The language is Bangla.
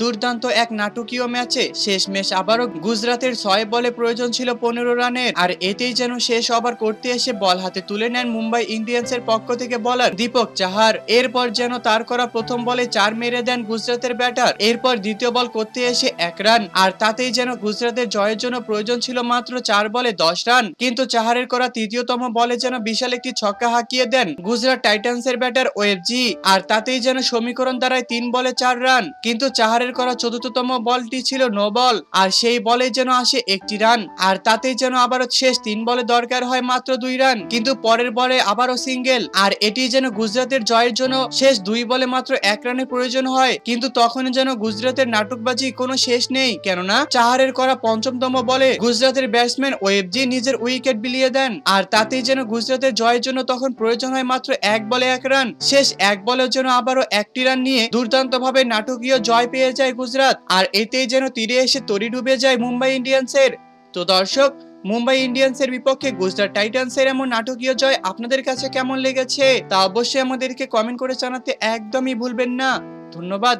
দুর্দান্ত এক নাটকীয় ম্যাচে শেষ ম্যাচ আবারও গুজরাটের ছয় বলে প্রয়োজন ছিল পনেরো রানের। আর এতেই যেন শেষ ওভার করতে এসে বল হাতে তুলে নেন মুম্বাই ইন্ডিয়ান্সের পক্ষ থেকে বলার দীপক চাহার। এরপর যেন তার করা প্রথম বলে চার মেরে দেন গুজরাটের ব্যাটার। এরপর দ্বিতীয় বল করতে এসে এক রান। আর তাতেই যেন গুজরাটের জয়ের জন্য প্রয়োজন ছিল মাত্র চার বলে দশ রান। কিন্তু চাহারের করা তৃতীয়তম বলে যেন বিশাল একটি ছক্কা হাঁকিয়ে দেন গুজরাট টাইটান্সের ব্যাটার ওয়েবজি। আর তাতেই যেন সমীকরণ দাঁড়ায় তিন বলে চার রান। কিন্তু চাহারের করা চতুর্থতম বলটি ছিল নো বল, আর সেই বলে যেন আসে একটি রান, আর তাতেই যেন আবারও শেষ তিন বলে দরকার হয় মাত্র দুই রান, কিন্তু পরের বলে আবারও সিঙ্গেল, আর এটি যেন গুজরাতের জয়ের জন্য শেষ দুই বলে মাত্র এক রানের প্রয়োজন হয়, কিন্তু তখন যেন গুজরাতের নাটকবাজি কোনো শেষ নেই, কেননা চাহারের করা পঞ্চমতম বলে গুজরাতের ব্যাটসম্যান ওয়েবজি নিজের উইকেট বিলিয়ে দেন, আর তাতেই যেন গুজরাতের জয়ের জন্য তখন প্রয়োজন হয় মাত্র এক বলে এক রান, শেষ এক বলের জন্য আবারও একটি রান নিয়ে দুর্দান্ত ভাবে নাটকীয় জয় পেয়ে যায় গুজরাট, আর এতেই যেন তীরে এসে তরি ডুবে যায় মুম্বাই ইন্ডিয়ান্সের। তো দর্শক, মুম্বাই ইন্ডিয়ান্সের বিপক্ষে গুজরাট টাইটান্সের এমন নাটকীয় জয় আপনাদের কাছে কেমন লেগেছে, তা অবশ্যই আমাদেরকে কমেন্ট করে জানাতে একদমই ভুলবেন না। ধন্যবাদ।